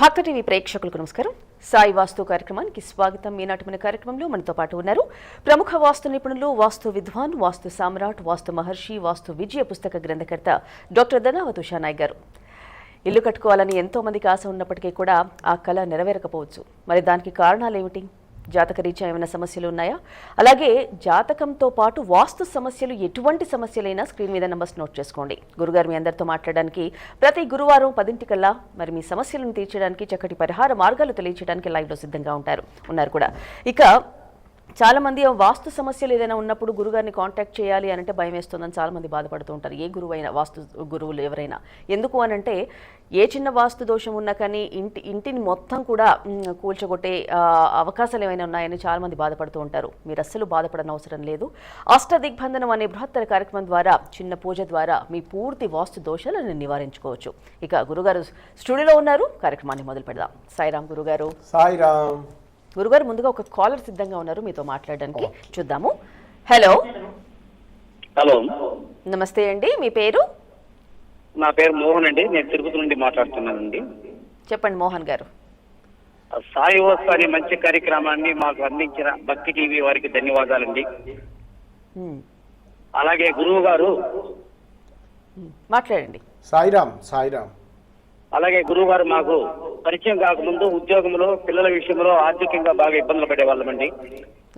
భక్త TV ప్రేక్షకులకు నమస్కారం. సాయి వాస్తు కార్యక్రమానికి స్వాగతం. ఈనాటి మన కార్యక్రమంలో మనతో పాటు ఉన్నారు ప్రముఖ వాస్తు నిపుణులు వాస్తు విద్వాన్ వాస్తు సామ్రాట్ వాస్తు మహర్షి వాస్తు విజయ పుస్తక గ్రంథకర్త డాక్టర్ దనావత్ ఉషానాయ్ గారు. ఇల్లు కట్టుకోవాలని ఎంతో మందికి ఆశ ఉన్నప్పటికీ కూడా ఆ కళ నెరవేరకపోవచ్చు. మరి దానికి కారణాలు ఏమిటి? జాతక రీత్యా ఏమైనా సమస్యలు ఉన్నాయా? అలాగే జాతకంతో పాటు వాస్తు సమస్యలు ఎటువంటి సమస్యలైనా స్క్రీన్ మీద నంబర్స్ నోట్ చేసుకోండి. గురుగారు మీ అందరితో మాట్లాడడానికి ప్రతి గురువారం పదింటికల్లా మరి మీ సమస్యలను తీర్చడానికి చక్కటి పరిహార మార్గాలు తెలియచేయడానికి లైవ్లో సిద్ధంగా ఉంటారు. ఉన్నారు కూడా. ఇక చాలా మంది వాస్తు సమస్యలు ఏదైనా ఉన్నప్పుడు గురుగారిని కాంటాక్ట్ చేయాలి అని అంటే భయం వేస్తుందని చాలామంది బాధపడుతూ ఉంటారు. ఏ గురువు అయినా వాస్తు గురువులు ఎవరైనా. ఎందుకు అని అంటే ఏ చిన్న వాస్తు దోషం ఉన్నా కానీ ఇంటి ఇంటిని మొత్తం కూడా కూల్చగొట్టే అవకాశాలు ఏమైనా ఉన్నాయని చాలామంది బాధపడుతూ ఉంటారు. మీరు అస్సలు బాధపడని అవసరం లేదు. అష్ట దిగ్బంధనం అనే బృహత్తర కార్యక్రమం ద్వారా చిన్న పూజ ద్వారా మీ పూర్తి వాస్తు దోషాలను నివారించుకోవచ్చు. ఇక గురుగారు స్టూడియోలో ఉన్నారు. కార్యక్రమాన్ని మొదలు పెడదాం సాయిరామ్ గురుగారు. సాయిరామ్. గురుగారు ముందుగా ఒక కాలర్ సిద్ధంగా ఉన్నారు మీతో మాట్లాడడానికి. చూద్దాము. హలో హలో నమస్తే అండి మీ పేరు? నా పేరు మోహన్ అండి నేను తిరుపతి నుండి మాట్లాడుతున్నానండి. చెప్పండి మోహన్ గారు. సాయి వస్తు అనే మంచి కార్యక్రమాన్ని మాకు అందించిన భక్తి టీవీ వారికి ధన్యవాదాలండి. అలాగే గురువు గారు. మాట్లాడండి. సాయిరామ్ సాయిరామ్. అలాగే గురువు గారు మాకు పరిచయం కాకముందు ఉద్యోగంలో పిల్లల విషయంలో ఆర్థికంగా బాగా ఇబ్బందులు పడేవాళ్ళమండి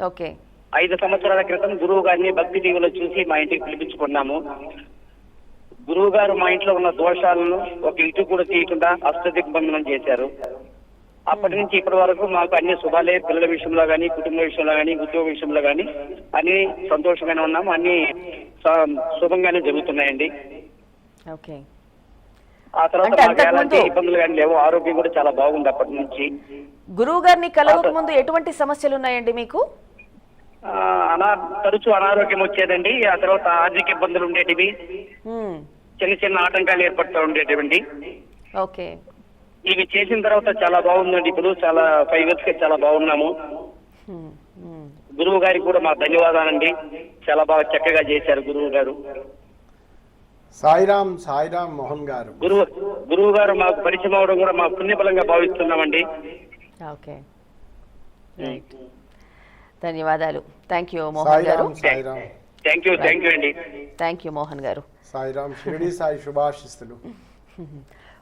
ఓకే. ఐదు సంవత్సరాల క్రితం గురువు గారిని భక్తి టీవీలో చూసి మా ఇంటికి పిలిపించుకున్నాము. గురువు గారు మా ఇంట్లో ఉన్న దోషాలను ఒక ఇటు కూడా తీయకుండా అష్టదిగ్బంధనం చేశారు. అప్పటి నుంచి ఇప్పటి వరకు మాకు అన్ని శుభాలే పిల్లల విషయంలో కానీ కుటుంబ విషయంలో కానీ ఉద్యోగ విషయంలో కానీ అన్ని సంతోషంగానే ఉన్నాము. అన్ని శుభంగానే జరుగుతున్నాయండి. ఓకే. ఆ తర్వాత మాకు ఎలాంటి ఇబ్బందులు కానీ లేవు. ఆరోగ్యం కూడా చాలా బాగుంది అప్పటి నుంచి. గురువు గారిని కలవక ముందు ఎటువంటి సమస్యలు ఉన్నాయండి మీకు? అనా తరచూ అనారోగ్యం వచ్చేదండి. ఆ తర్వాత ఆర్థిక ఇబ్బందులు ఉండేటివి. చిన్న చిన్న ఆటంకాలు ఏర్పడుతూ ఉండేటివండి. ఓకే. ఇవి చేసిన తర్వాత చాలా బాగుందండి. ఇప్పుడు చాలా ఫైవ్ ఇయర్స్కి చాలా బాగున్నాము. గురువు గారికి కూడా మా ధన్యవాదాలండి. చాలా బాగా చక్కగా చేశారు గురువు గారు. సాయిరామ్ సాయిరామ్ మోహన్ గారు. గురువు గురువు గారు మాకు పరిచయం అవడం కూడా మా పుణ్యఫలంగా భావిస్తున్నామండి. ఓకే. రైట్. ధన్యవాదాలు. థ్యాంక్ యూ మోహన్ గారు. థ్యాంక్ యూ థ్యాంక్ యూ అండి. థ్యాంక్ యూ మోహన్ గారు. సాయిరామ్ షిరిడి సాయి శుభాశిస్తులు.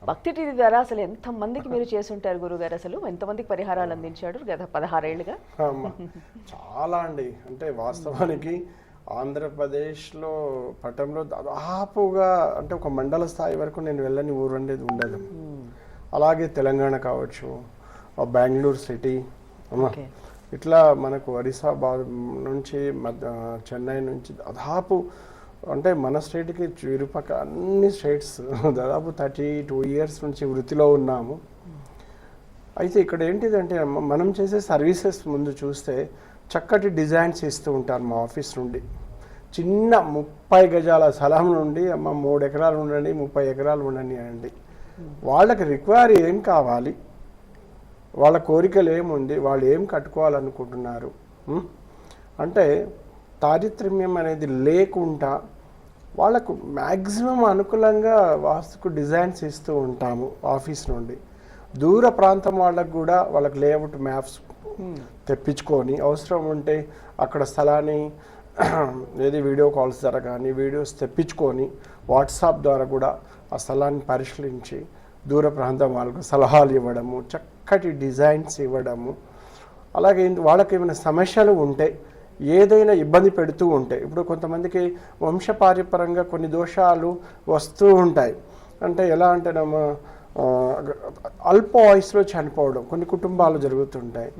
భక్తి టీవీ ద్వారా అసలు ఎంతమందికి మీరు చేసుంటారు గురుగారు అసలు? ఎంతమందికి పరిహారాలు అందించాడు గత పదహారేళ్ళుగా? అమ్మ. చాలా అండి. అంటే వాస్తవానికి ఆంధ్రప్రదేశ్లో పటంలో దాదాపుగా అంటే ఒక మండల స్థాయి వరకు నేను వెళ్ళని ఊరు అనేది ఉండదు. అలాగే తెలంగాణ కావచ్చు బెంగళూరు సిటీ. ఇట్లా మనకు బా నుంచి మధ్య చెన్నై నుంచి దాదాపు అంటే మన స్టేట్కి చురుపక్క అన్ని స్టేట్స్ దాదాపు థర్టీ టూ ఇయర్స్ నుంచి వృత్తిలో ఉన్నాము. అయితే ఇక్కడ ఏంటిదంటే మనం చేసే సర్వీసెస్ ముందు చూస్తే చక్కటి డిజైన్స్ ఇస్తూ ఉంటారు మా ఆఫీస్ నుండి. చిన్న ముప్పై గజాల స్థలం నుండి అమ్మ మూడు ఎకరాలు ఉండండి ముప్పై ఎకరాలు ఉండండి అండి వాళ్ళకి రిక్వైర్ ఏం కావాలి? వాళ్ళ కోరికలు ఏముంది? వాళ్ళు ఏం కట్టుకోవాలనుకుంటున్నారు? అంటే తారిత్రమ్యం అనేది లేకుండా వాళ్ళకు మ్యాక్సిమం అనుకూలంగా వాస్తుకు డిజైన్స్ ఇస్తూ ఉంటాము ఆఫీస్ నుండి. దూర ప్రాంతం వాళ్ళకు కూడా వాళ్ళకి లేఅవుట్ మ్యాప్స్ తెప్పించుకొని అవసరం ఉంటే అక్కడ స్థలాన్ని ఏది వీడియో కాల్స్ ద్వారా కానీ వీడియోస్ తెప్పించుకొని వాట్సాప్ ద్వారా కూడా ఆ స్థలాన్ని పరిశీలించి దూర ప్రాంతం వాళ్ళకు సలహాలు ఇవ్వడము చక్కటి డిజైన్స్ ఇవ్వడము. అలాగే వాళ్ళకి ఏమైనా సమస్యలు ఉంటే ఏదైనా ఇబ్బంది పెడుతూ ఉంటే ఇప్పుడు కొంతమందికి వంశపార్యపరంగా కొన్ని దోషాలు వస్తూ ఉంటాయి. అంటే ఎలా అంటేనమ్మా ఆ, అల్ప వయసులో చనిపోవడం కొన్ని కుటుంబాలు జరుగుతుంటాయి.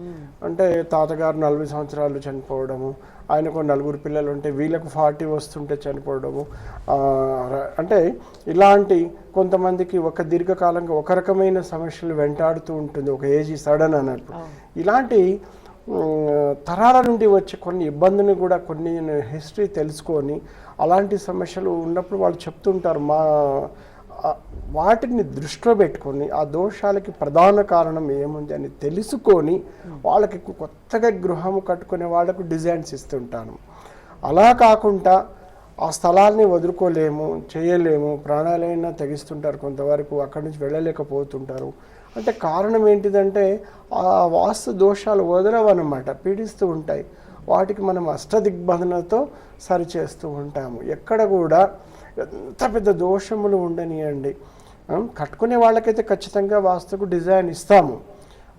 అంటే తాతగారు నలభై సంవత్సరాలు చనిపోవడము ఆయనకు నలుగురు పిల్లలు ఉంటే వీళ్ళకు ఫార్టీ వస్తుంటే చనిపోవడము అంటే ఇలాంటి కొంతమందికి ఒక దీర్ఘకాలంగా ఒక రకమైన సమస్యలు వెంటాడుతూ ఉంటుంది ఒక ఏజీ సడన్ అన్నట్టు. ఇలాంటి తరాల నుండి వచ్చే కొన్ని ఇబ్బందులు కూడా కొన్ని హిస్టరీ తెలుసుకొని అలాంటి సమస్యలు ఉన్నప్పుడు వాళ్ళు చెప్తుంటారు మా వాటిని దృష్టిలో పెట్టుకొని ఆ దోషాలకి ప్రధాన కారణం ఏముంది అని తెలుసుకొని వాళ్ళకి కొత్తగా గృహం కట్టుకునే వాళ్ళకు డిజైన్స్ ఇస్తుంటాను. అలా కాకుండా ఆ స్థలాల్ని వదులుకోలేము చేయలేము ప్రాణాలైనా తెగిస్తుంటారు కొంతవరకు అక్కడి నుంచి వెళ్ళలేకపోతుంటారు. అంటే కారణం ఏంటిదంటే ఆ వాస్తు దోషాలు వదలవన్నమాట పీడిస్తూ ఉంటాయి. వాటికి మనం అష్టదిగ్బంధనతో సరిచేస్తూ ఉంటాము. ఎక్కడ కూడా ఎంత పెద్ద దోషములు ఉండనియండి. ఆ, కట్టుకునే వాళ్ళకైతే ఖచ్చితంగా వాస్తుకు డిజైన్ ఇస్తాము.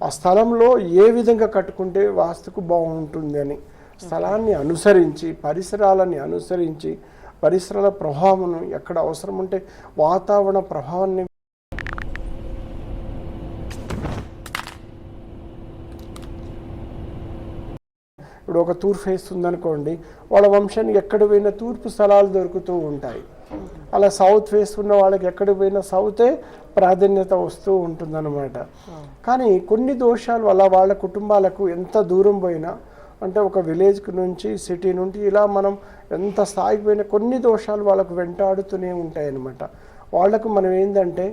ఆ స్థలంలో ఏ విధంగా కట్టుకుంటే వాస్తుకు బాగుంటుంది అని స్థలాన్ని అనుసరించి పరిసరాలని అనుసరించి పరిసరాల ప్రభావం ఎక్కడ అవసరం ఉంటే వాతావరణ ప్రభావాన్ని ఇప్పుడు ఒక తూర్పు వేస్తుందనుకోండి ఉందనుకోండి వాళ్ళ వంశానికి ఎక్కడ పోయినా తూర్పు స్థలాలు దొరుకుతూ ఉంటాయి. అలా సౌత్ ఫేస్ ఉన్న వాళ్ళకి ఎక్కడ పోయినా సౌతే ప్రాధాన్యత వస్తూ ఉంటుందన్నమాట. కానీ కొన్ని దోషాలు అలా వాళ్ళ కుటుంబాలకు ఎంత దూరం పోయినా అంటే ఒక విలేజ్ నుంచి సిటీ నుండి ఇలా మనం ఎంత స్థాయికి పోయినా కొన్ని దోషాలు వాళ్ళకు వెంటాడుతూనే ఉంటాయి అన్నమాట వాళ్ళకు మనం ఏంటంటే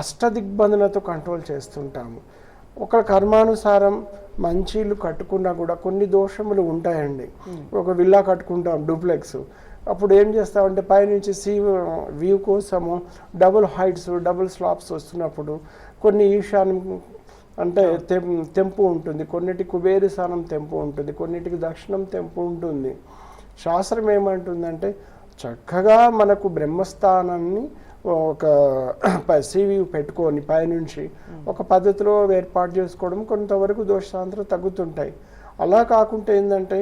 అష్టదిగ్బంధనతో కంట్రోల్ చేస్తుంటాము. ఒక కర్మానుసారం మంచి ఇల్లు కట్టుకున్నా కూడా కొన్ని దోషములు ఉంటాయండి. ఒక విల్లా కట్టుకుంటాం డూప్లెక్స్. అప్పుడు ఏం చేస్తామంటే పైనుంచి సీ వ్యూ కోసము డబుల్ హైట్స్ డబుల్ స్లాబ్స్ వస్తున్నప్పుడు కొన్ని ఈశాన్యం అంటే తెం తెంపు ఉంటుంది. కొన్నిటికి కుబేరి స్థానం తెంపు ఉంటుంది. కొన్నిటికి దక్షిణం తెంపు ఉంటుంది. శాస్త్రం ఏమంటుందంటే చక్కగా మనకు బ్రహ్మస్థానాన్ని ఒక సివి పెట్టుకొని పైనుంచి ఒక పద్ధతిలో ఏర్పాటు చేసుకోవడం కొంతవరకు దోషాంతరం తగ్గుతుంటాయి. అలా కాకుండా ఏంటంటే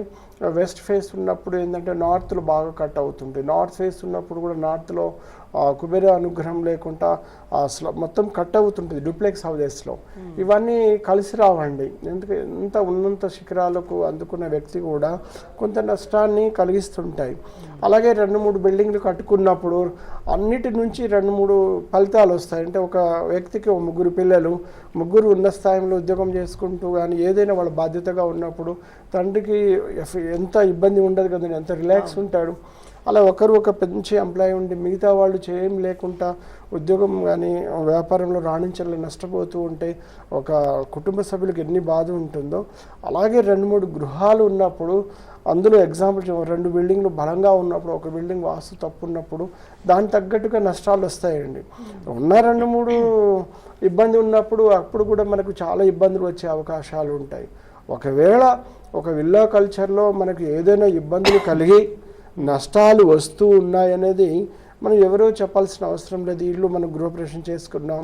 వెస్ట్ ఫేస్ ఉన్నప్పుడు ఏంటంటే నార్త్లో బాగా కట్ అవుతుంటాయి నార్త్ ఫేస్ ఉన్నప్పుడు కూడా నార్త్లో కుబేర అనుగ్రహం లేకుండా మొత్తం కట్ అవుతుంటుంది డూప్లెక్స్ హౌజెస్లో ఇవన్నీ కలిసి రావండి. ఎందుకు ఎంత ఉన్నంత శిఖరాలకు అందుకున్న వ్యక్తి కూడా కొంత నష్టాన్ని కలిగిస్తుంటాయి. అలాగే రెండు మూడు బిల్డింగ్లు కట్టుకున్నప్పుడు అన్నిటి నుంచి రెండు మూడు ఫలితాలు వస్తాయి. అంటే ఒక వ్యక్తికి ముగ్గురు పిల్లలు ముగ్గురు ఉన్న స్థాయిలో ఉద్యోగం చేసుకుంటూ కానీ ఏదైనా వాళ్ళ బాధ్యతగా ఉన్నప్పుడు తండ్రికి ఎంత ఇబ్బంది ఉండదు కదండి ఎంత రిలాక్స్ ఉంటాడు. అలా ఒకరు ఒక మంచి ఎంప్లాయీ ఉండి మిగతా వాళ్ళు చేయం లేకుండా ఉద్యోగం కానీ వ్యాపారంలో రాణించాలని నష్టపోతూ ఉంటే ఒక కుటుంబ సభ్యులకు ఎన్ని బాధ ఉంటుందో అలాగే రెండు మూడు గృహాలు ఉన్నప్పుడు అందులో ఎగ్జాంపుల్ రెండు బిల్డింగ్లు బలంగా ఉన్నప్పుడు ఒక బిల్డింగ్ వాస్తు తప్పు ఉన్నప్పుడు దానికి తగ్గట్టుగా నష్టాలు వస్తాయండి. ఉన్న రెండు మూడు ఇబ్బంది ఉన్నప్పుడు అప్పుడు కూడా మనకు చాలా ఇబ్బందులు వచ్చే అవకాశాలు ఉంటాయి. ఒకవేళ ఒక విల్లా కల్చర్లో మనకు ఏదైనా ఇబ్బందులు కలిగి నష్టాలు వస్తూ ఉన్నాయనేది మనం ఎవరో చెప్పాల్సిన అవసరం లేదు. ఇల్లు మనం గృహప్రవేశం చేసుకున్నాం.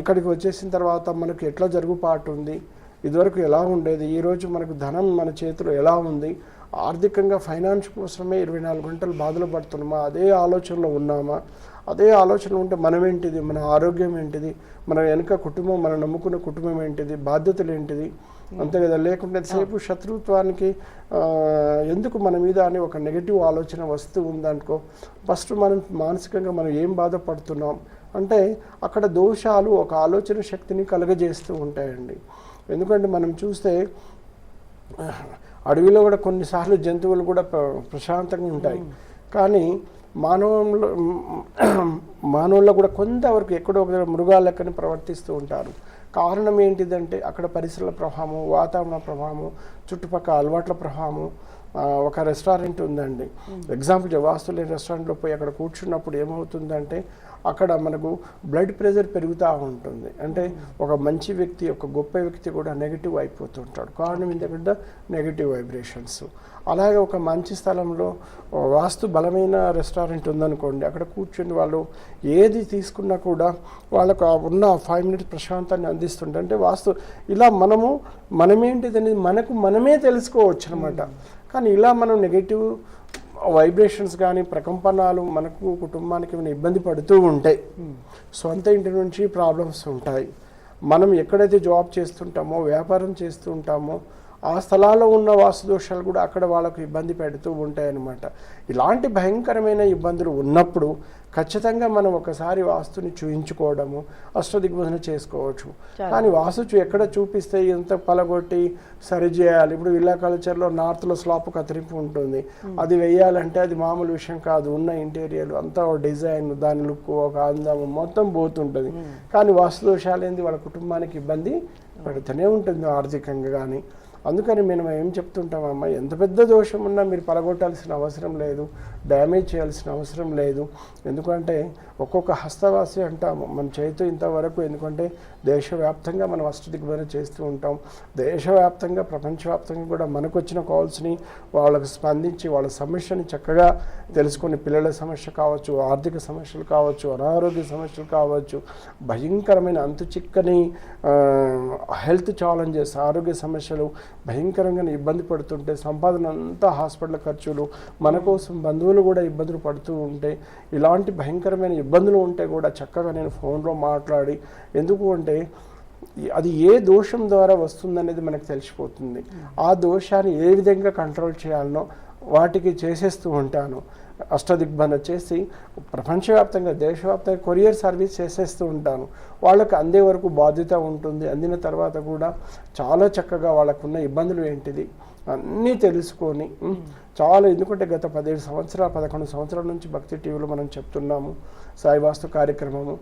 ఇక్కడికి వచ్చేసిన తర్వాత మనకు ఎట్లా జరుగుబాటు ఉంది? ఇదివరకు ఎలా ఉండేది? ఈరోజు మనకు ధనం మన చేతిలో ఎలా ఉంది? ఆర్థికంగా ఫైనాన్స్ కోసమే ఇరవై నాలుగు గంటలు బాధలు పడుతున్నామా? అదే ఆలోచనలో ఉన్నామా? అదే ఆలోచన ఉంటే మనం ఏంటిది? మన ఆరోగ్యం ఏంటిది? మన వెనుక కుటుంబం మనం నమ్ముకున్న కుటుంబం ఏంటిది? బాధ్యతలు ఏంటిది? అంతే కదా? లేకుంటే సేపు శత్రుత్వానికి ఎందుకు మన మీద అని ఒక నెగిటివ్ ఆలోచన వస్తూ ఉందనుకో ఫస్ట్ మనం మానసికంగా మనం ఏం బాధపడుతున్నాం? అంటే అక్కడ దోషాలు ఒక ఆలోచన శక్తిని కలుగజేస్తూ ఉంటాయండి. ఎందుకంటే మనం చూస్తే అడవిలో కూడా కొన్నిసార్లు జంతువులు కూడా ప్ర- ప్రశాంతంగా ఉంటాయి. కానీ మానవంలో మానవుల్లో కూడా కొంతవరకు ఎక్కడో ఒక మృగాల లెక్కని ప్రవర్తిస్తూ ఉంటారు. కారణం ఏంటిదంటే అక్కడ పరిసరాల ప్రభావము వాతావరణ ప్రభావము చుట్టుపక్కల అలవాట్ల ప్రభావము. ఆ, ఒక రెస్టారెంట్ ఉందండి. ఎగ్జాంపుల్ వాస్తు లేని రెస్టారెంట్లో పోయి అక్కడ కూర్చున్నప్పుడు ఏమవుతుందంటే అక్కడ మనకు బ్లడ్ ప్రెషర్ పెరుగుతూ ఉంటుంది. అంటే ఒక మంచి వ్యక్తి ఒక గొప్ప వ్యక్తి కూడా నెగిటివ్ అయిపోతుంటాడు. కారణం ఏంటంటే నెగిటివ్ వైబ్రేషన్స్ అలాగే ఒక మంచి స్థలంలో వాస్తు బలమైన రెస్టారెంట్ ఉందనుకోండి అక్కడ కూర్చొని వాళ్ళు ఏది తీసుకున్నా కూడా వాళ్ళకు ఆ ఉన్న ఫైవ్ మినిట్స్ ప్రశాంతాన్ని అందిస్తుంటే అంటే వాస్తు ఇలా మనము మనమేంటిది అనేది మనకు మనమే తెలుసుకోవచ్చు అనమాట కానీ ఇలా మనం నెగిటివ్ వైబ్రేషన్స్ కానీ ప్రకంపనాలు మనకు కుటుంబానికి ఏమైనా ఇబ్బంది పడుతూ ఉంటాయి సొంత ఇంటి నుంచి ప్రాబ్లమ్స్ ఉంటాయి. మనం ఎక్కడైతే జాబ్ చేస్తుంటామో వ్యాపారం చేస్తూ ఉంటామో ఆ స్థలాల్లో ఉన్న వాస్తు దోషాలు కూడా అక్కడ వాళ్ళకు ఇబ్బంది పెడుతూ ఉంటాయన్నమాట. ఇలాంటి భయంకరమైన ఇబ్బందులు ఉన్నప్పుడు ఖచ్చితంగా మనం ఒకసారి వాస్తుని చూయించుకోవడము అష్టదిగ్బంధన చేసుకోవచ్చు. కానీ వాస్తు చూ- ఎక్కడ చూపిస్తే ఎంత పలగొట్టి సరి చేయాలి? ఇప్పుడు విల్లా కల్చర్లో నార్త్లో స్లాప్ కత్తిరింపు ఉంటుంది. అది వేయాలంటే అది మామూలు విషయం కాదు. ఉన్న ఇంటీరియర్ అంతా ఒక డిజైన్ దాని లుక్ ఒక అందం మొత్తం పోతుంటుంది. కానీ వాస్తు దోషాలు ఏంది? వాళ్ళ కుటుంబానికి ఇబ్బంది పడుతూనే ఉంటుంది ఆర్థికంగా కానీ అందుకని మేము ఏం చెప్తుంటామమ్మా ఎంత పెద్ద దోషం ఉన్నా మీరు పలగొట్టాల్సిన అవసరం లేదు డ్యామేజ్ చేయాల్సిన అవసరం లేదు. ఎందుకంటే ఒక్కొక్క హస్తవాసి అంటాము మన చేతితో ఇంతవరకు ఎందుకంటే దేశవ్యాప్తంగా మనం అష్టదిగ్భజన చేస్తూ ఉంటాం దేశవ్యాప్తంగా ప్రపంచవ్యాప్తంగా కూడా మనకు వచ్చిన కాల్స్ని వాళ్ళకు స్పందించి వాళ్ళ సమస్యని చక్కగా తెలుసుకొని పిల్లల సమస్య కావచ్చు ఆర్థిక సమస్యలు కావచ్చు అనారోగ్య సమస్యలు కావచ్చు భయంకరమైన అంతు చిక్కని హెల్త్ ఛాలెంజెస్ ఆరోగ్య సమస్యలు భయంకరంగా ఇబ్బంది పడుతుంటే సంపాదన అంతా హాస్పిటల్ ఖర్చులు మన కోసం బంధువులు కూడా ఇబ్బందులు పడుతూ ఉంటే ఇలాంటి భయంకరమైన ఇబ్బందులు ఉంటే కూడా చక్కగా నేను ఫోన్లో మాట్లాడి ఎందుకు అంటే అది ఏ దోషం ద్వారా వస్తుందనేది మనకు తెలిసిపోతుంది. ఆ దోషాన్ని ఏ విధంగా కంట్రోల్ చేయాలనో వాటికి చేసేస్తూ ఉంటాను. అష్టదిగ్బంధ చేసి ప్రపంచవ్యాప్తంగా దేశవ్యాప్తంగా కొరియర్ సర్వీస్ చేసేస్తూ ఉంటాను. వాళ్ళకు అందే వరకు బాధ్యత ఉంటుంది. అందిన తర్వాత కూడా చాలా చక్కగా వాళ్ళకున్న ఇబ్బందులు ఏంటిది? అన్నీ తెలుసుకొని చాలా ఎందుకంటే గత పదిహేడు సంవత్సరాలు పదకొండు సంవత్సరాల నుంచి భక్తి టీవీలో మనం చెప్తున్నాము. సాయి వాస్తు కార్యక్రమము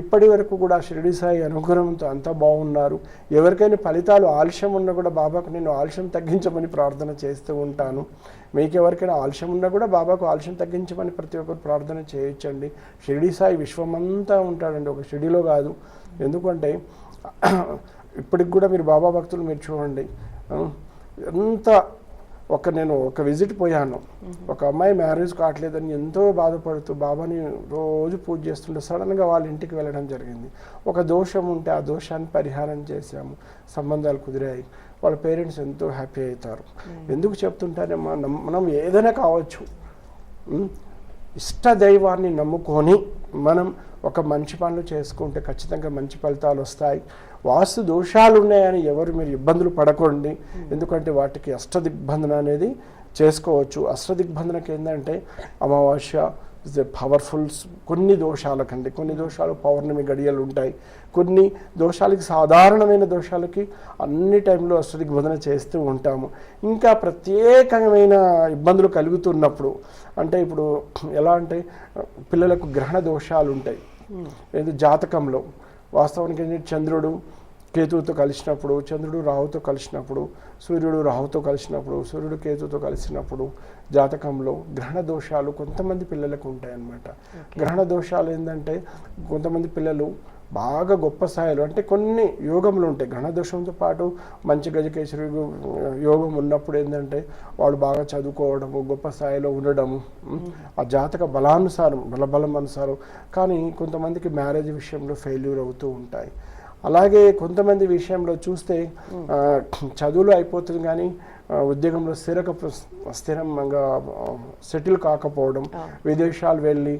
ఇప్పటి వరకు కూడా షిరిడి సాయి అనుగ్రహంతో అంతా బాగున్నారు. ఎవరికైనా ఫలితాలు ఆలస్యం ఉన్నా కూడా బాబాకు నేను ఆలస్యం తగ్గించమని ప్రార్థన చేస్తూ ఉంటాను. మీకు ఎవరికైనా ఆలస్యం ఉన్నా కూడా బాబాకు ఆలస్యం తగ్గించమని ప్రతి ఒక్కరు ప్రార్థన చేయొచ్చండి. షిరిడి సాయి విశ్వమంతా ఉంటాడండి ఒక షిరిడిలో కాదు. ఎందుకంటే ఇప్పటికి కూడా మీరు బాబా భక్తులు మీరు చూడండి. ఎంత ఒక నేను ఒక విజిట్ పోయాను. ఒక అమ్మాయి మ్యారేజ్ కావట్లేదని ఎంతో బాధపడుతూ బాబాని రోజు పూజ చేస్తుంటే సడన్గా వాళ్ళ ఇంటికి వెళ్ళడం జరిగింది. ఒక దోషం ఉంటే ఆ దోషాన్ని పరిహారం చేశాము. సంబంధాలు కుదిరాయి. వాళ్ళ పేరెంట్స్ ఎంతో హ్యాపీ అవుతారు. ఎందుకు చెప్తుంటారే మనం మనం ఏదైనా కావచ్చు? ఇష్ట దైవాన్ని నమ్ముకొని మనం ఒక మంచి పనులు చేసుకుంటే ఖచ్చితంగా మంచి ఫలితాలు వస్తాయి. వాస్తు దోషాలు ఉన్నాయని ఎవరు మీరు ఇబ్బందులు పడకండి. ఎందుకంటే వాటికి అష్టదిగ్బంధన అనేది చేసుకోవచ్చు. అష్టదిగ్బంధనకి ఏంటంటే అమావాస్య ఇస్ ఎ పవర్ఫుల్ కొన్ని దోషాలకండి. కొన్ని దోషాలు పౌర్ణమి గడియలు ఉంటాయి. కొన్ని దోషాలకి సాధారణమైన దోషాలకి అన్ని టైంలో అష్టదిగ్బంధన చేస్తూ ఉంటాము. ఇంకా ప్రత్యేకమైన ఇబ్బందులు కలుగుతున్నప్పుడు అంటే ఇప్పుడు ఎలా అంటే పిల్లలకు గ్రహణ దోషాలు ఉంటాయి. ఏది జాతకంలో వాస్తవానికి ఏంటంటే చంద్రుడు కేతువుతో కలిసినప్పుడు చంద్రుడు రాహుతో కలిసినప్పుడు సూర్యుడు రాహుతో కలిసినప్పుడు సూర్యుడు కేతుతో కలిసినప్పుడు జాతకంలో గ్రహణ దోషాలు కొంతమంది పిల్లలకు ఉంటాయి అన్నమాట గ్రహణ దోషాలు ఏంటంటే కొంతమంది పిల్లలు బాగా గొప్ప స్థాయిలో అంటే కొన్ని యోగములు ఉంటాయి. గ్రహణ దోషంతో పాటు మంచి గజకేశ్వరి యోగం ఉన్నప్పుడు ఏంటంటే వాళ్ళు బాగా చదువుకోవడము గొప్ప స్థాయిలో ఉండడము ఆ జాతక బలానుసారం బలబలం అనుసారం. కానీ కొంతమందికి మ్యారేజ్ విషయంలో ఫెయిల్యూర్ అవుతూ ఉంటాయి. అలాగే కొంతమంది విషయంలో చూస్తే చదువులు అయిపోతుంది కానీ ఉద్యోగంలో స్థిరక స్థిరంగా సెటిల్ కాకపోవడం విదేశాలు వెళ్ళి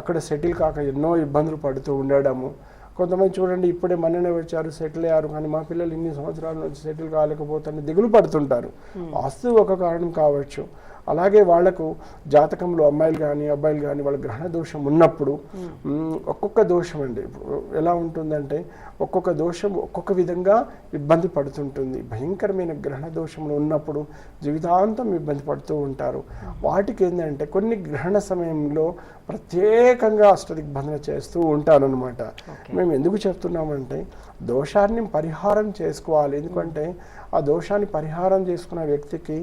అక్కడ సెటిల్ కాక ఎన్నో ఇబ్బందులు పడుతూ ఉండడము కొంతమంది చూడండి ఇప్పుడే మొన్ననే వచ్చారు సెటిల్ అయ్యారు. కానీ మా పిల్లలు ఇన్ని సంవత్సరాల నుంచి సెటిల్ కాలేకపోతారని దిగులు పడుతుంటారు. వాస్తు ఒక కారణం కావచ్చు. అలాగే వాళ్ళకు జాతకంలో అమ్మాయిలు కానీ అబ్బాయిలు కానీ వాళ్ళ గ్రహణ దోషం ఉన్నప్పుడు మ్, ఒక్కొక్క దోషం అండి. ఎలా ఉంటుందంటే ఒక్కొక్క దోషం ఒక్కొక్క విధంగా ఇబ్బంది పడుతుంటుంది. భయంకరమైన గ్రహణ దోషంలో ఉన్నప్పుడు జీవితాంతం ఇబ్బంది పడుతూ ఉంటారు. వాటికి ఏంటంటే కొన్ని గ్రహణ సమయంలో ప్రత్యేకంగా అష్టదిగ్బంధన చేస్తూ ఉంటానన్నమాట. మేము ఎందుకు చెప్తున్నామంటే దోషాన్ని పరిహారం చేసుకోవాలి. ఎందుకంటే ఆ దోషాన్ని పరిహారం చేసుకున్న వ్యక్తికి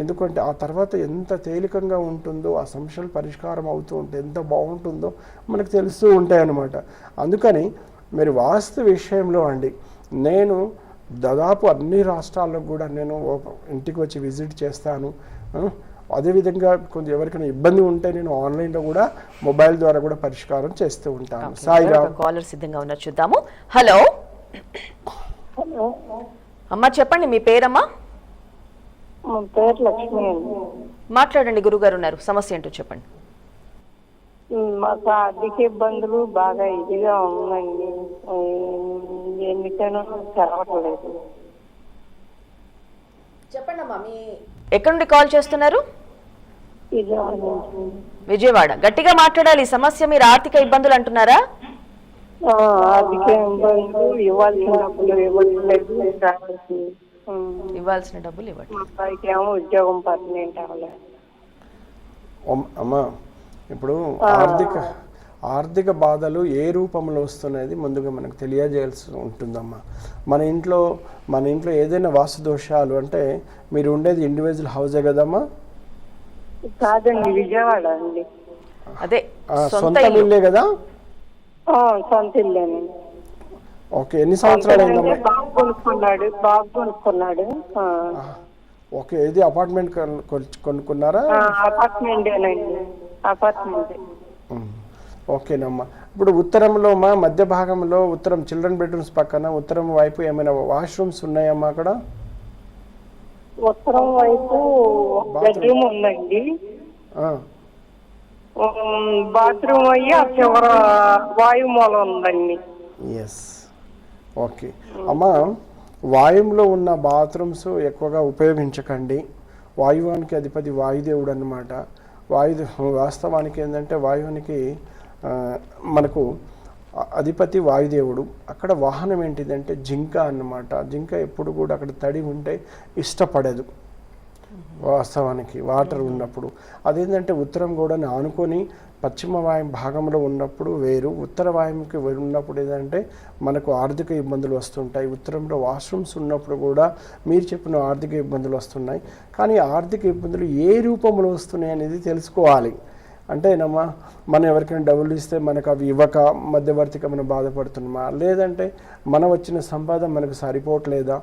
ఎందుకంటే ఆ తర్వాత ఎంత తేలికంగా ఉంటుందో ఆ సమస్యలు పరిష్కారం అవుతూ ఉంటే ఎంత బాగుంటుందో మనకు తెలుస్తూ ఉంటాయి అన్నమాట అందుకని మీరు వాస్తు విషయంలో అండి నేను దాదాపు అన్ని రాష్ట్రాల్లో కూడా నేను ఒక- ఇంటికి వచ్చి విజిట్ చేస్తాను. అదేవిధంగా కొంచెం ఎవరికైనా ఇబ్బంది ఉంటే నేను ఆన్లైన్లో కూడా మొబైల్ ద్వారా కూడా పరిష్కారం చేస్తూ ఉంటాను. సాయిరామ్ కాలర్ సిద్ధంగా ఉన్నారు చూద్దాము. హలో. హలో. అమ్మా చెప్పండి మీ పేరమ్మా? మాట్లాడండి గురుగారు ఉన్నారు. సమస్య ఏంటో చెప్పండి. మాకు ఆర్థిక ఇబ్బందులు బాగా ఇదిగా ఉందండి. ఎన్నికైనా తెరవట్లేదు చెప్పండి అమ్మా మీ ఎక్కడి నుండి కాల్ చేస్తున్నారు? విజయవాడ. గట్టిగా మాట్లాడాలి సమస్య మీరు ఆర్థిక ఇబ్బందులు అంటున్నారా? ఆర్థిక ఇబ్బందులు ఇవ్వాల్సిన డబ్బులు ఇవ్వట్లేదు. ఉమ్, ఇవ్వాల్సిన డబ్బులు ఉద్యోగం పర్మనెంట్ అవ్వలేదు. అమ్- అమ్మా ఇప్పుడు ఆర్థిక ఆర్థిక బాధలు ఏ రూపంలో వస్తున్నది ముందుగా మనకు తెలియజేయాల్సి ఉంటుందమ్మా. మన ఇంట్లో మన ఇంట్లో ఏదైనా వాస్తు దోషాలు అంటే మీరు ఉండేది ఇండివిజువల్ హౌసే కదమ్మా? కాదండి విజయవాడ అండి. అదే సొంత ఇల్లు. కదా? ఆ, సొంత ఇల్లేనండి. ఓకే ఎన్ని సంవత్సరాలు అయిందమ్మా బాబు కొనుక్కున్నాడు బాబు కొనుక్కున్నాడు ఆ. ఓకే ఇది అపార్ట్మెంట్ కొన్- కొన్- కొనుక్కున్నారా? ఆ, అపార్ట్మెంటేనండి అపార్ట్మెంట్. ఓకేనమ్మా. ఇప్పుడు ఉత్తరంలో మా మధ్య భాగంలో ఉత్తరం చిల్డ్రన్ బెడ్రూమ్స్ పక్కన ఉత్తరం వైపు ఏమైనా వాష్రూమ్స్ ఉన్నాయమ్మా అక్కడ? ఉత్తరం వైపు బెడ్రూమ్ ఉందండి. బాత్రూమ్ అయ్యి ఆ చివర వాయుమూల ఉందండి. Yes okay. అమ్మా వాయువులో ఉన్న బాత్రూమ్స్ ఎక్కువగా ఉపయోగించకండి. వాయువానికి అధిపతి వాయుదేవుడు అన్నమాట. వాయు వాస్తవానికి ఏంటంటే వాయువునికి మనకు అధిపతి వాయుదేవుడు. అక్కడ వాహనం ఏంటిదంటే జింక అన్నమాట. జింక ఎప్పుడు కూడా అక్కడ తడి ఉంటే ఇష్టపడదు వాస్తవానికి వాటర్ ఉన్నప్పుడు. అదేంటంటే ఉత్తరం కూడా ఆనుకొని పశ్చిమ వాయు భాగంలో ఉన్నప్పుడు వేరు ఉత్తర వాయుకి ఉన్నప్పుడు ఏంటంటే మనకు ఆర్థిక ఇబ్బందులు వస్తుంటాయి. ఉత్తరంలో వాష్రూమ్స్ ఉన్నప్పుడు కూడా మీరు చెప్పిన ఆర్థిక ఇబ్బందులు వస్తున్నాయి. కానీ ఆర్థిక ఇబ్బందులు ఏ రూపంలో వస్తున్నాయి అనేది తెలుసుకోవాలి. అంటే అంటేనమ్మా మనం ఎవరికైనా డబ్బులు ఇస్తే మనకు అవి ఇవ్వక మధ్యవర్తిగా మనం బాధపడుతున్నామా? లేదంటే మనం వచ్చిన సంపాదన మనకు సరిపోవట్లేదా?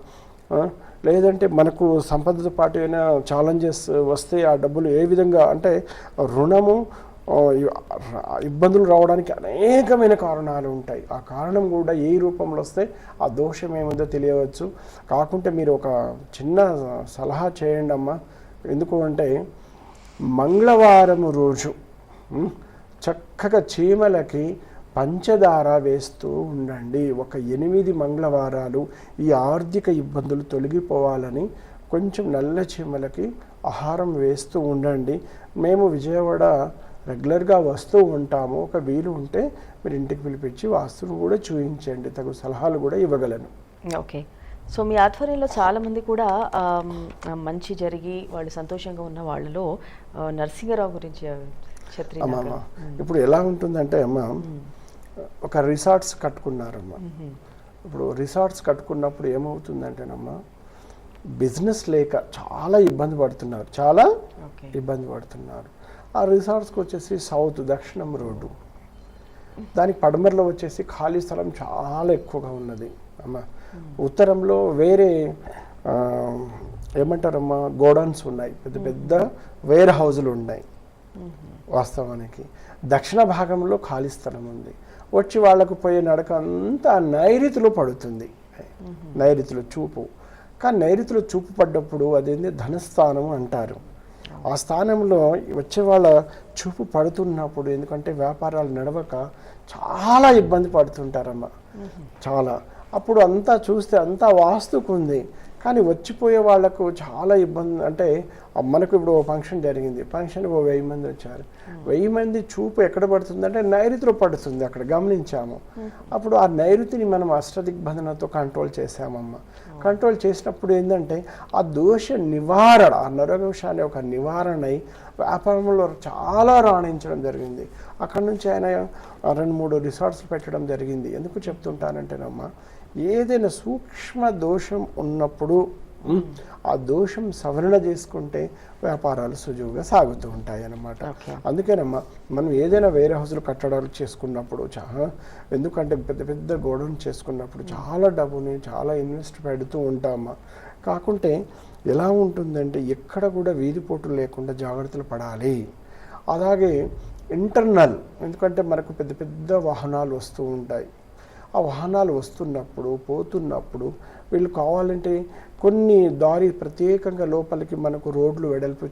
లేదంటే మనకు సంపదతో పాటు ఏమైనా ఛాలెంజెస్ వస్తే ఆ డబ్బులు ఏ విధంగా అంటే రుణము ఇబ్బందులు రావడానికి అనేకమైన కారణాలు ఉంటాయి. ఆ కారణం కూడా ఏ రూపంలో వస్తే ఆ దోషం ఏముందో తెలియవచ్చు. కాకుంటే మీరు ఒక చిన్న సలహా చేయండి అమ్మా. ఎందుకు అంటే మంగళవారం రోజు చక్కగా చీమలకి పంచదార వేస్తూ ఉండండి. ఒక ఎనిమిది మంగళవారాలు ఈ ఆర్థిక ఇబ్బందులు తొలగిపోవాలని కొంచెం నల్ల చీమలకి ఆహారం వేస్తూ ఉండండి. మేము విజయవాడ రెగ్యులర్గా వస్తూ ఉంటాము. ఒక వీలు ఉంటే మీరు ఇంటికి పిలిపించి వాస్తును కూడా చూపించండి తగు సలహాలు కూడా ఇవ్వగలను. ఓకే. సో మీ ఆధ్వర్యంలో చాలా మంది కూడా మంచి జరిగి వాళ్ళు సంతోషంగా ఉన్న వాళ్ళలో నరసింహరావు గురించి అమ్మ ఇప్పుడు ఎలా ఉంటుందంటే అమ్మ ఒక రిసార్ట్స్ కట్టుకున్నారమ్మ. ఇప్పుడు రిసార్ట్స్ కట్టుకున్నప్పుడు ఏమవుతుందంటేనమ్మా బిజినెస్ లేక చాలా ఇబ్బంది పడుతున్నారు. చాలా ఓకే. ఇబ్బంది పడుతున్నారు. ఆ రిసార్ట్స్కి వచ్చేసి సౌత్ దక్షిణం రోడ్డు. దానికి పడమరలో వచ్చేసి ఖాళీ స్థలం చాలా ఎక్కువగా ఉన్నది. అమ్మ ఉత్తరంలో వేరే ఆ, ఏమంటారమ్మా గోడౌన్స్ ఉన్నాయి. పెద్ద పెద్ద వేర్ హౌజులు ఉన్నాయి. వాస్తవానికి. దక్షిణ భాగంలో ఖాళీ స్థలం ఉంది. వచ్చి వాళ్ళకు పోయే నడక అంతా నైరుతిలో పడుతుంది. నైరుతిలో చూపు. కానీ నైరుతిలో చూపు పడ్డప్పుడు అదేంది? ధనస్థానం అంటారు. ఆ స్థానంలో వచ్చే వాళ్ళ చూపు పడుతున్నప్పుడు ఎందుకంటే వ్యాపారాలు నడవక చాలా ఇబ్బంది పడుతుంటారమ్మా. చాలా. అప్పుడు అంతా చూస్తే అంతా వాస్తుకుంది కానీ వచ్చిపోయే వాళ్ళకు చాలా ఇబ్బంది అంటే మనకు ఇప్పుడు ఓ ఫంక్షన్ జరిగింది. ఫంక్షన్ ఓ వెయ్యి మంది వచ్చారు. వెయ్యి మంది చూపు ఎక్కడ పడుతుంది అంటే నైరుతిలో పడుతుంది అక్కడ గమనించాము. అప్పుడు ఆ నైరుతిని మనం అష్టదిగ్బంధనతో కంట్రోల్ చేసామమ్మ కంట్రోల్ చేసినప్పుడు ఏంటంటే ఆ దోష నివారణ ఆ నరదోష అనే ఒక నివారణ అయి వ్యాపారంలో చాలా రాణించడం జరిగింది. అక్కడ నుంచి ఆయన రెండు మూడు రిసార్ట్స్ పెట్టడం జరిగింది. ఎందుకు చెప్తుంటానంటేనమ్మా ఏదైనా సూక్ష్మ దోషం ఉన్నప్పుడు ఆ దోషం సవరణ చేసుకుంటే వ్యాపారాలు సులువుగా సాగుతూ ఉంటాయి అన్నమాట. అందుకేనమ్మా మనం ఏదైనా వేరే హౌస్లు కట్టడాలు చేసుకున్నప్పుడు చాలా ఎందుకంటే పెద్ద పెద్ద గోడౌన్ చేసుకున్నప్పుడు చాలా డబ్బుని చాలా ఇన్వెస్ట్ పెడుతూ ఉంటామా? కాకుంటే ఎలా ఉంటుందంటే ఎక్కడ కూడా వీధిపోటు లేకుండా జాగ్రత్తలు పడాలి. అలాగే ఇంటర్నల్ ఎందుకంటే మనకు పెద్ద పెద్ద వాహనాలు వస్తూ ఉంటాయి. ఆ వాహనాలు వస్తున్నప్పుడు పోతున్నప్పుడు వీళ్ళు కావాలంటే కొన్ని దారి ప్రత్యేకంగా లోపలికి మనకు రోడ్లు వెడల్పు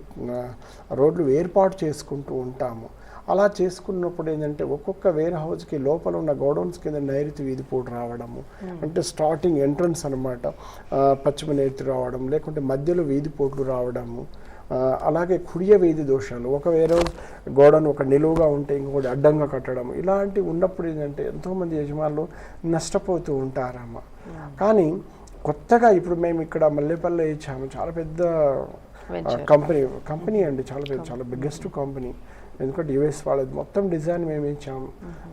రోడ్లు ఏర్పాటు చేసుకుంటూ ఉంటాము. అలా చేసుకున్నప్పుడు ఏంటంటే ఒక్కొక్క వేర్ హౌస్కి లోపల ఉన్న గోడౌన్స్ కింద నైరుతి వీధిపోటు రావడము. అంటే స్టార్టింగ్ ఎంట్రన్స్ అనమాట పశ్చిమ నైరుతి రావడం లేకుంటే మధ్యలో వీధిపోట్లు రావడము. ఆ, అలాగే కుడియ వీధి దోషాలు. ఒక వేరే గోడను ఒక నిలువుగా ఉంటే ఇంకొకటి అడ్డంగా కట్టడం ఇలాంటివి ఉన్నప్పుడు ఏంటంటే ఎంతోమంది యజమానులు నష్టపోతూ ఉంటారమ్మ. కానీ కొత్తగా ఇప్పుడు మేము ఇక్కడ మల్లెపల్లి ఇచ్చాము. చాలా పెద్ద. కంపెనీ కంపెనీ అండి. చాలా పెద్ద చాలా బిగ్గెస్ట్ కంపెనీ ఎందుకంటే యుఎస్ వాళ్ళది. మొత్తం డిజైన్ మేము ఇచ్చాము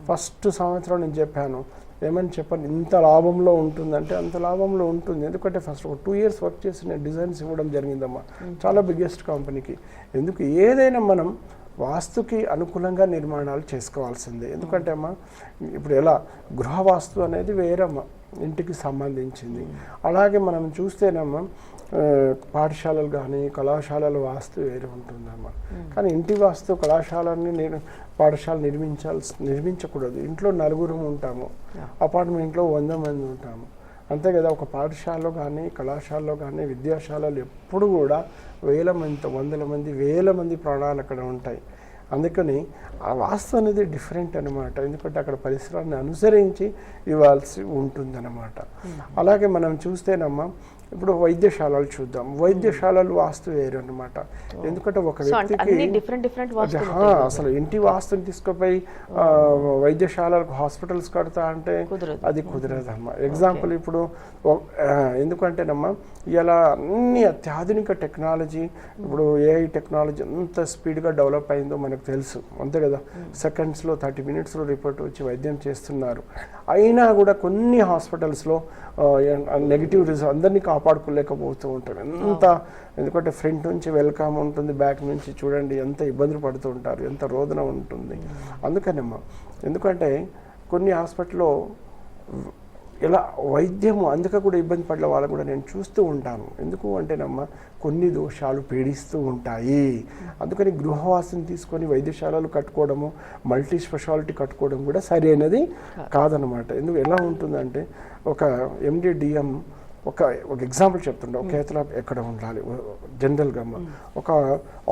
ఫస్ట్ సంవత్సరం నేను చెప్పాను. ఏమని చెప్పండి ఇంత లాభంలో ఉంటుందంటే అంత లాభంలో ఉంటుంది. ఎందుకంటే ఫస్ట్ ఒక టూ ఇయర్స్ వర్క్ చేసి నేను డిజైన్స్ ఇవ్వడం జరిగిందమ్మా. చాలా బిగ్గెస్ట్ కంపెనీకి ఎందుకు? ఏదైనా మనం వాస్తుకి అనుకూలంగా నిర్మాణాలు చేసుకోవాల్సిందే. ఎందుకంటే అమ్మా ఇప్పుడు ఎలా? గృహ వాస్తు అనేది వేరమ్మా. ఇంటికి సంబంధించింది. అలాగే మనం చూస్తేనమ్మా ఆ, పాఠశాలలు కానీ కళాశాలల వాస్తు వేరే ఉంటుందమ్మా కానీ ఇంటి వాస్తు కళాశాలని నిర్ పాఠశాల నిర్మించాల్సి నిర్మించకూడదు. ఇంట్లో నలుగురు ఉంటాము. అపార్ట్మెంట్లో వంద మంది ఉంటాము. అంతే కదా ఒక పాఠశాలలో కానీ కళాశాలలో కానీ విద్యాశాలలు ఎప్పుడు కూడా వేల మంది వందల మంది వేల మంది ప్రాణాలు అక్కడ ఉంటాయి. అందుకని ఆ వాస్తు అనేది డిఫరెంట్ అనమాట ఎందుకంటే అక్కడ పరిసరాన్ని అనుసరించి ఇవ్వాల్సి ఉంటుందన్నమాట. అలాగే మనం చూస్తేనమ్మా ఇప్పుడు వైద్యశాలలు చూద్దాం. వైద్యశాలలు వాస్తు వేరు అనమాట ఎందుకంటే ఒక వ్యక్తికి అసలు ఇంటి వాస్తుని తీసుకుపోయి వైద్యశాలలకు హాస్పిటల్స్ కడతా అంటే కుదరదు. అది కుదరదమ్మా. ఎగ్జాంపుల్ ఇప్పుడు ఎందుకంటేనమ్మా ఇలా అన్ని అత్యాధునిక టెక్నాలజీ ఇప్పుడు ఏఐ టెక్నాలజీ ఎంత స్పీడ్గా డెవలప్ అయిందో మనకు తెలుసు. అంతే కదా? సెకండ్స్లో థర్టీ మినిట్స్లో రిపోర్ట్ వచ్చి వైద్యం చేస్తున్నారు. అయినా కూడా కొన్ని హాస్పిటల్స్లో నెగిటివ్ రిజల్ట్ అందరినీ కాపాడుకోలేకపోతూ ఉంటారు. ఎంత ఎందుకంటే ఫ్రంట్ నుంచి వెల్కమ్ ఉంటుంది బ్యాక్ నుంచి చూడండి ఎంత ఇబ్బందులు పడుతూ ఉంటారు ఎంత రోదన ఉంటుంది. అందుకనమ్మా ఎందుకంటే కొన్ని హాస్పిటల్లో ఇలా వైద్యము అందుక కూడా ఇబ్బంది పడ్డ వాళ్ళకు కూడా నేను చూస్తూ ఉంటాను. ఎందుకు అంటేనమ్మా కొన్ని దోషాలు పీడిస్తూ ఉంటాయి. అందుకని గృహవాసం తీసుకొని వైద్యశాలలు కట్టుకోవడము మల్టీ స్పెషాలిటీ కట్టుకోవడం కూడా సరైనది కాదనమాట ఎందుకు ఎలా ఉంటుందంటే ఒక ఎండిడిఎం ఒక ఒక ఎగ్జాంపుల్ చెప్తుండే ఒక కేతల ఎక్కడ ఉండాలి? జనరల్గా ఒక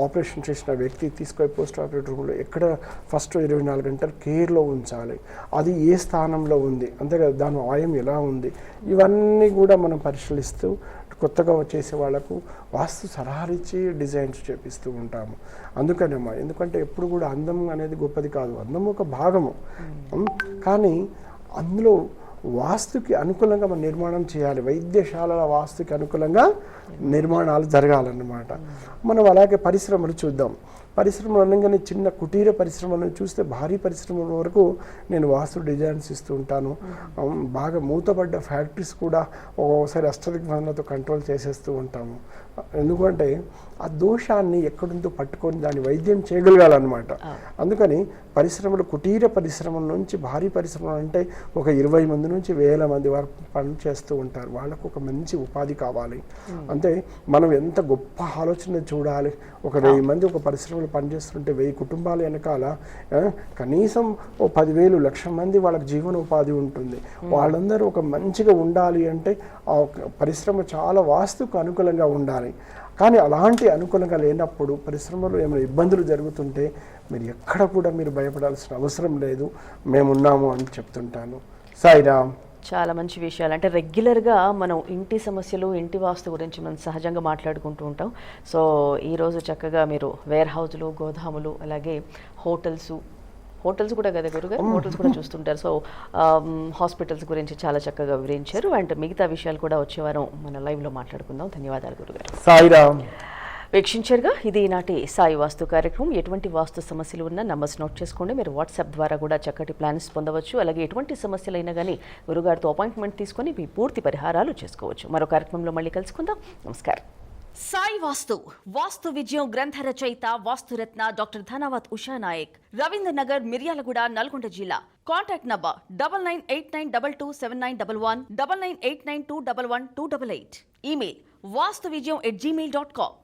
ఆపరేషన్ చేసిన వ్యక్తి తీసుకొని పోస్ట్ ఆపరేట్ రూమ్లో ఎక్కడ ఫస్ట్ ఇరవై నాలుగు గంటలు కేర్లో ఉంచాలి? అది ఏ స్థానంలో ఉంది? అంతే కదా దాని ఆయం ఎలా ఉంది? ఇవన్నీ కూడా మనం పరిశీలిస్తూ కొత్తగా వచ్చేసే వాళ్ళకు వాస్తు సలహాలు ఇచ్చి డిజైన్స్ చేపిస్తూ ఉంటాము. అందుకనేమ్మా ఎందుకంటే ఎప్పుడు కూడా అందం అనేది గొప్పది కాదు. అందం ఒక భాగము. కానీ అందులో వాస్తుకి అనుకూలంగా మనం నిర్మాణం చేయాలి. వైద్యశాలల వాస్తుకి అనుకూలంగా నిర్మాణాలు జరగాలన్నమాట. మనం అలాగే పరిశ్రమలు చూద్దాం. పరిశ్రమలు అనగానే చిన్న కుటీర పరిశ్రమలను చూస్తే భారీ పరిశ్రమల వరకు నేను వాస్తు డిజైన్స్ ఇస్తూ ఉంటాను. బాగా మూతపడ్డ ఫ్యాక్టరీస్ కూడా ఒక్కొక్కసారి అష్టదిగ్బంధనతో కంట్రోల్ చేసేస్తూ ఉంటాము. ఎందుకంటే ఆ దోషాన్ని ఎక్కడుందో పట్టుకొని దాన్ని వైద్యం చేయగలగాలన్నమాట. అందుకని పరిశ్రమలు కుటీర పరిశ్రమల నుంచి భారీ పరిశ్రమలు అంటే ఒక ఇరవై మంది నుంచి వేల మంది వరకు పని చేస్తూ ఉంటారు. వాళ్ళకు ఒక మంచి ఉపాధి కావాలి. అంటే మనం ఎంత గొప్ప ఆలోచన చూడాలి. ఒక వెయ్యి మంది ఒక పరిశ్రమలో పనిచేస్తుంటే వెయ్యి కుటుంబాల వెనకాల కనీసం ఓ పదివేలు లక్ష మంది వాళ్ళకి జీవనోపాధి ఉంటుంది. వాళ్ళందరూ ఒక మంచిగా ఉండాలి అంటే ఆ పరిశ్రమ చాలా వాస్తుకు అనుకూలంగా ఉండాలి. కానీ అలాంటి అనుకూలంగా లేనప్పుడు పరిశ్రమలో ఏమైనా ఇబ్బందులు జరుగుతుంటే మీరు ఎక్కడ కూడా మీరు భయపడాల్సిన అవసరం లేదు. మేమున్నాము అని చెప్తుంటాను. సాయిరామ్. చాలా మంచి విషయాలు. అంటే రెగ్యులర్గా మనం ఇంటి సమస్యలు ఇంటి వాస్తు గురించి మనం సహజంగా మాట్లాడుకుంటూ ఉంటాం. సో ఈరోజు చక్కగా మీరు వేర్ హౌజులు గోదాములు అలాగే హోటల్స్ హోటల్స్ కూడా కదా గురుగారు? హోటల్స్ కూడా చూస్తుంటారు. సో హాస్పిటల్స్ గురించి చాలా చక్కగా వివరించారు. అండ్ మిగతా విషయాలు కూడా వచ్చే వారం మన లైవ్లో మాట్లాడుకుందాం. ధన్యవాదాలు గురుగారు. సాయిరామ్. వీక్షించారుగా? ఇది ఈనాటి సాయి వాస్తు కార్యక్రమం. ఎటువంటి వాస్తు సమస్యలు ఉన్నా నంబర్స్ నోట్ చేసుకోండి. మీరు వాట్సాప్ ద్వారా కూడా చక్కటి ప్లాన్స్ పొందవచ్చు. అలాగే ఎటువంటి సమస్యలైనా కానీ గురుగారితో అపాయింట్మెంట్ తీసుకొని మీ పూర్తి పరిహారాలు చేసుకోవచ్చు. మరో కార్యక్రమంలో మళ్ళీ కలుసుకుందాం. నమస్కారం. సాయి వాస్తు వాస్తు విజయం గ్రంథ రచయిత వాస్తురత్న డాక్టర్ ధనవత్ ఉషా నాయక్ రవీంద్ర మిర్యాలగూడ నల్గొండ జిల్లా. Contact number double nine eight nine double two seven nine double one double nine eight nine two double one two double eight email వాస్తు విజయం ఎట్ జీమెయిల్ డాట్ కామ్